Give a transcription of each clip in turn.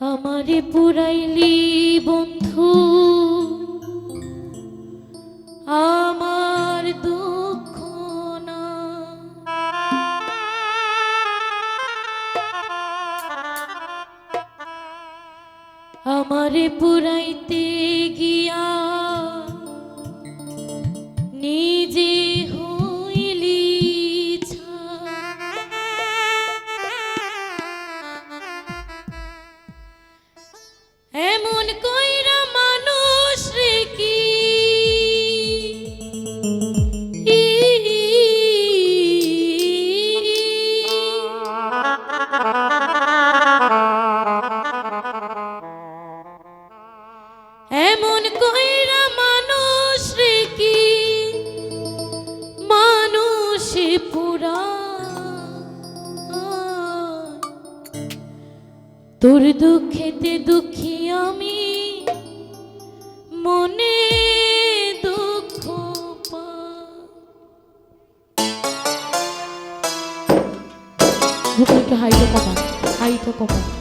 আমারে পুরাইলি বন্ধু। আমার দুঃখ না। আমারে পুরাইতে তোর দুঃখেতে দুঃখী আমি। মনে দুঃখ একটু হাইটে কমা হাইটে কমা।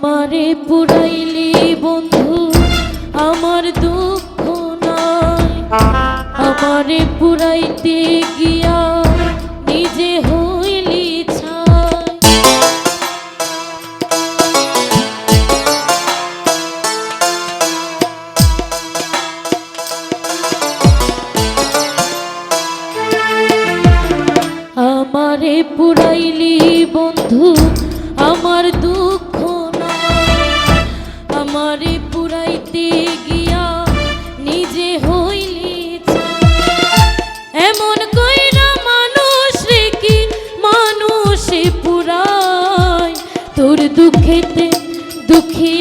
আমারে পুরাইলি বন্ধু, আমার দুঃখ নাই। আমারে পুরাইতে গিয়া নিজে হইলি আমারে পুরাইলি বন্ধু, আমার দুঃখ পুরাইতে গিয়া নিজে হইলি এমন কইরা মানুষ রে কি মানুষে পুরায় তোর দুঃখেতে দুঃখী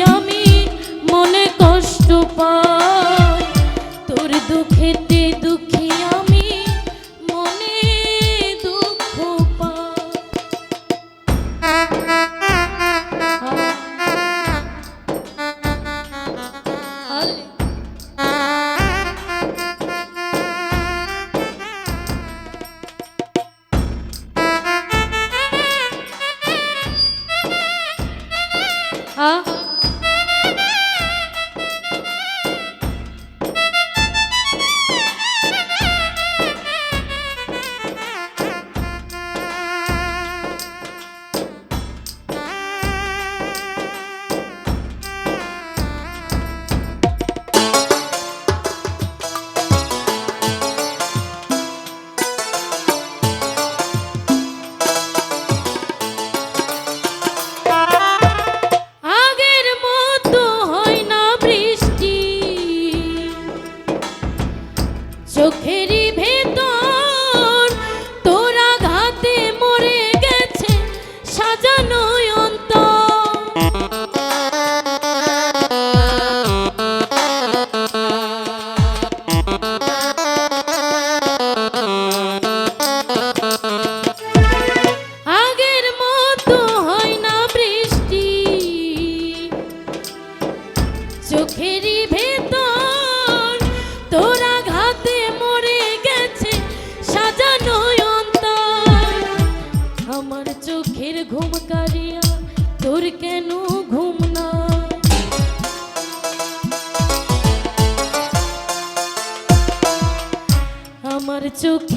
চোখেরই ভেতর, তোরা ঘাতে মরে গেছে সাজানো অন্তর। আমার চোখের ঘুম কারিয়া তোর কেন ঘুম না আমার চোখের